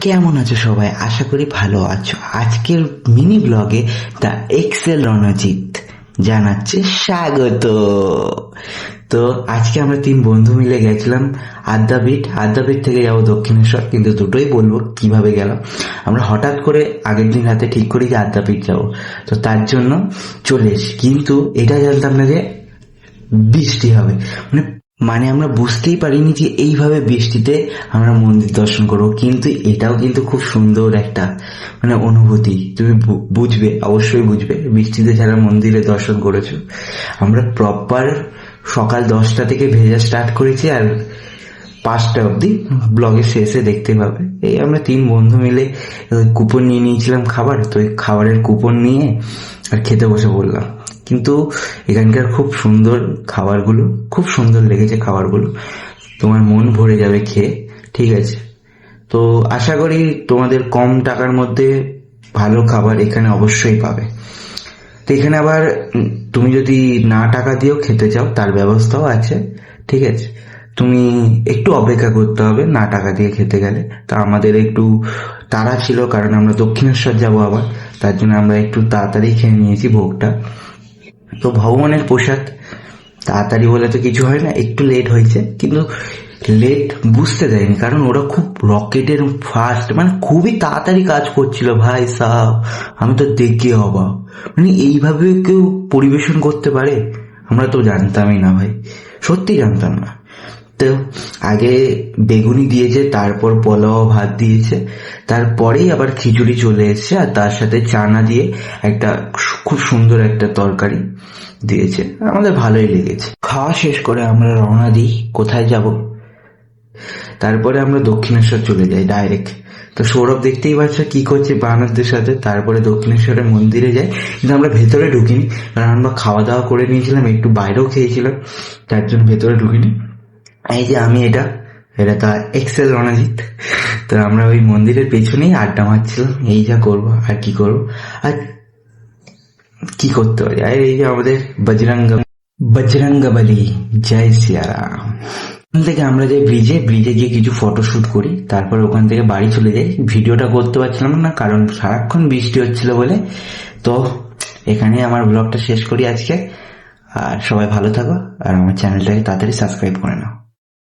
কেমন আছো সবাই? আশা করি ভালো আছো। আজকের মিনি ব্লগে দ্য এক্সেল রণজিৎ জানাচ্ছে স্বাগত। তো আজকে আমরা তিন বন্ধু মিলে গেছিলাম আদ্যাপীঠ। আদ্যাপীঠ থেকে যাব দক্ষিণেশ্বর, কিন্তু দুটোই বলব কীভাবে গেলাম। আমরা হঠাৎ করে আগের দিন রাতে ঠিক করি যে আদ্যাপীঠ যাব। তো তার জন্য চলে এসি কিন্তু এটা জানতাম না যে বৃষ্টি হবে। মানে মানে আমরা বুঝতেই পারিনি যে এইভাবে বৃষ্টিতে আমরা মন্দির দর্শন করব। কিন্তু এটাও কিন্তু খুব সুন্দর একটা মানে অনুভূতি। তুমি বুঝবে, অবশ্যই বুঝবে, বৃষ্টিতে যারা মন্দিরে দর্শন করেছ। আমরা প্রপার সকাল দশটা থেকে ভেজা স্টার্ট করেছি আর পাঁচটা অবধি ব্লগের শেষে দেখতে পাবে। এই আমরা তিন বন্ধু মিলে কুপন নিয়ে নিয়েছিলাম খাবার, তো এই খাবারের কুপন নিয়ে আর খেতে বসে বললাম কিন্তু এখানকার খুব সুন্দর খাবারগুলো, খুব সুন্দর লেগেছে খাবারগুলো। তোমার মন ভরে যাবে খেয়ে, ঠিক আছে? তো আশা করি তোমাদের কম টাকার মধ্যে ভালো খাবার এখানে অবশ্যই পাবে। তো এখানে আবার তুমি যদি না টাকা দিয়েও খেতে চাও, তার ব্যবস্থাও আছে, ঠিক আছে? তুমি একটু অপেক্ষা করতে হবে না টাকা দিয়ে খেতে গেলে। তা আমাদের একটু তাড়া ছিল, কারণ আমরা দক্ষিণেশ্বর যাব আবার। তার জন্য আমরা একটু তাড়াতাড়ি খেয়ে নিয়েছি ভোগটা। তো ভগবানের প্রসাদ, তাড়াতাড়ি বলে তো কিছু হয় না, একটু লেট হয়েছে, কিন্তু লেট বুঝতে দেয়নি, কারণ ওরা খুব রকেটের ফাস্ট মানে খুবই তাড়াতাড়ি কাজ করছিল, ভাই সাহ আমি তো দেখে হবা মানে এইভাবে কেউ পরিবেশন করতে পারে? আমরা তো জানতামই না, ভাই, সত্যি জানতাম না। তো আগে বেগুনি দিয়েছে, তারপর পোলাও ভাত দিয়েছে, তারপরেই আবার খিচুড়ি চলে এসেছে, আর তার সাথে চানা দিয়ে একটা খুব সুন্দর একটা তরকারি দিয়েছে। আমাদের ভালোই লেগেছে। খাওয়া শেষ করে আমরা রওনা দিই, কোথায় যাব? তারপরে আমরা দক্ষিণেশ্বর চলে যাই ডাইরেক্ট তো সৌরভ দেখতেই পাচ্ছ কি করছে বানরদের সাথে, তারপরে দক্ষিণেশ্বরের মন্দিরে যাই। কিন্তু আমরা ভেতরে ঢুকিনি, কারণ আমরা খাওয়া দাওয়া করে নিয়েছিলাম, একটু বাইরেও খেয়েছিলাম, তার জন্য ভেতরে ঢুকিনি। এই যে আমি এটা এটা তা এক্সেল রণজিৎ। তো আমরা ওই মন্দিরের পেছনেই আড্ডা মারছিলাম, এই যা করব আর কি করব। আর কি করতে পারি আর এই যে আমাদের বজরঙ্গ, বজরঙ্গবলী, জয় সিয়ারাম। ওখান থেকে আমরা যাই ব্রিজে ব্রিজে গিয়ে কিছু ফটো শুট করি, তারপর ওখান থেকে বাড়ি চলে যাই। ভিডিওটা করতে পারছিলাম না, কারণ সারাক্ষণ বৃষ্টি হচ্ছিল বলে। তো এখানে আমার ব্লগটা শেষ করি আজকে। আর সবাই ভালো থাকো, আর আমার চ্যানেলটাকে তাড়াতাড়ি সাবস্ক্রাইব করে নাও।